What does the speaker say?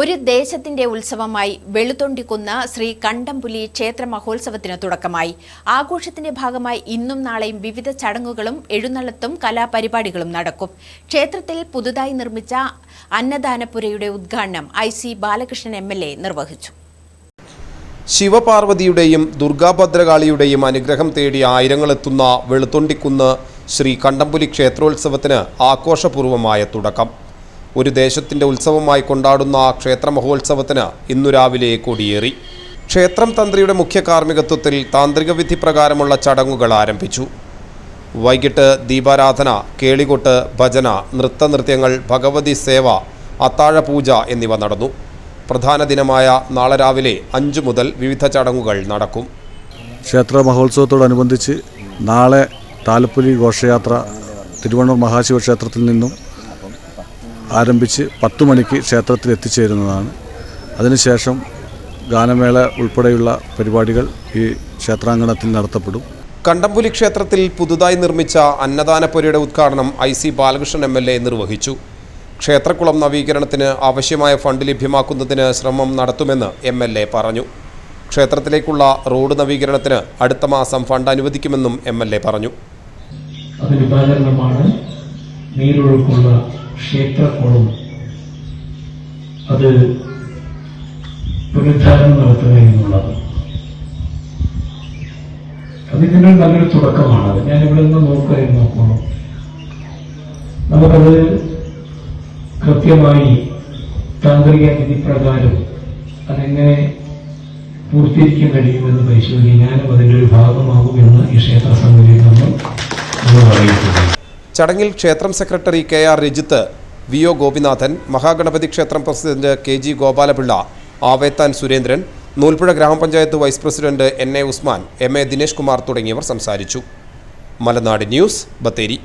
ഒരു ദേശത്തിന്റെ ഉത്സവമായി വെളുത്തൊണ്ടിക്കുന്ന ശ്രീ കണ്ടംപുലി ക്ഷേത്ര മഹോത്സവത്തിന് തുടക്കമായി. ആഘോഷത്തിന്റെ ഭാഗമായി ഇന്നും നാളെയും വിവിധ ചടങ്ങുകളും എഴുന്നള്ളത്തും കലാപരിപാടികളും നടക്കും. ക്ഷേത്രത്തിൽ പുതുതായി നിർമ്മിച്ച അന്നദാനപുരയുടെ ഉദ്ഘാടനം I C Balakrishnan M L A നിർവഹിച്ചു. ശിവപാർവതിയുടെയും ദുർഗാഭദ്രകാളിയുടെയും അനുഗ്രഹം തേടി ആയിരങ്ങളെത്തുന്ന വെളുത്തൊണ്ടിക്കുന്ന് ശ്രീ കണ്ടംപുലി ക്ഷേത്രോത്സവത്തിന് ആഘോഷപൂർവമായ തുടക്കം. ഒരു ദേശത്തിന്റെ ഉത്സവമായി കൊണ്ടാടുന്ന ആ ക്ഷേത്ര മഹോത്സവത്തിന് ഇന്നു രാവിലെ കൊടിയേറി. ക്ഷേത്രം തന്ത്രിയുടെ മുഖ്യ കാർമ്മികത്വത്തിൽ താന്ത്രിക വിധി പ്രകാരമുള്ള ചടങ്ങുകൾ ആരംഭിച്ചു. വൈകിട്ട് ദീപാരാധന കേളികൊട്ട് ഭജന നൃത്തനൃത്യങ്ങൾ ഭഗവതി സേവ അത്താഴപൂജ എന്നിവ നടന്നു. പ്രധാന ദിനമായ നാളെ രാവിലെ അഞ്ചു മുതൽ വിവിധ ചടങ്ങുകൾ നടക്കും. ക്ഷേത്ര മഹോത്സവത്തോടനുബന്ധിച്ച് നാളെ താലപ്പൊലി ഘോഷയാത്ര തിരുവണ്ണൂർ മഹാശിവക്ഷേത്രത്തിൽ നിന്നും ആരംഭിച്ച് പത്ത് മണിക്ക് ക്ഷേത്രത്തിൽ എത്തിച്ചേരുന്നതാണ് അതിനുശേഷം ഗാനമേള ഉൾപ്പെടെയുള്ള പരിപാടികൾ ഈ ക്ഷേത്രാങ്കണത്തിൽ നടത്തപ്പെടും. കണ്ടംപുലി ക്ഷേത്രത്തിൽ പുതുതായി നിർമ്മിച്ച അന്നദാനപുരയുടെ ഉദ്ഘാടനം I C Balakrishnan M L A നിർവഹിച്ചു. ക്ഷേത്രക്കുളം നവീകരണത്തിന് ആവശ്യമായ ഫണ്ട് ലഭ്യമാക്കുന്നതിന് ശ്രമം നടത്തുമെന്ന് എം എൽ എ പറഞ്ഞു. ക്ഷേത്രത്തിലേക്കുള്ള റോഡ് നവീകരണത്തിന് അടുത്ത മാസം ഫണ്ട് അനുവദിക്കുമെന്നും എം എൽ എ പറഞ്ഞു. നീരൊഴുക്കുള്ള ക്ഷേത്രക്കുളം. അത് പുനരുദ്ധാരണം നടത്തുക എന്നുള്ളത്. അതിതിന്റെ നല്ലൊരു തുടക്കമാണത് ഞാനിവിടെ നിന്ന് നോക്കുകയായിരുന്നു നോക്കണം നമുക്കത് കൃത്യമായി താന്ത്രിക വിധി പ്രകാരം അതെങ്ങനെ പൂർത്തീകരിക്കാൻ കഴിയുമെന്ന് പരിശോധിക്കാനും അതിന്റെ ഒരു ഭാഗമാകുമെന്ന് ഈ ക്ഷേത്ര സമിതിയിൽ നമ്മൾ അറിയിക്കുന്നു. ചടങ്ങിൽ ക്ഷേത്രം secretary K R Rajith V O Gopinathan Mahaganapathi ക്ഷേത്രം president K G Gopalapillai Avethan Surendran Noolpuzha gramapanchayat vice president N A Usman M A Dinesh Kumar തുടങ്ങിയവർ സംസാരിച്ചു. മലനാട് ന്യൂസ് ബത്തേരി.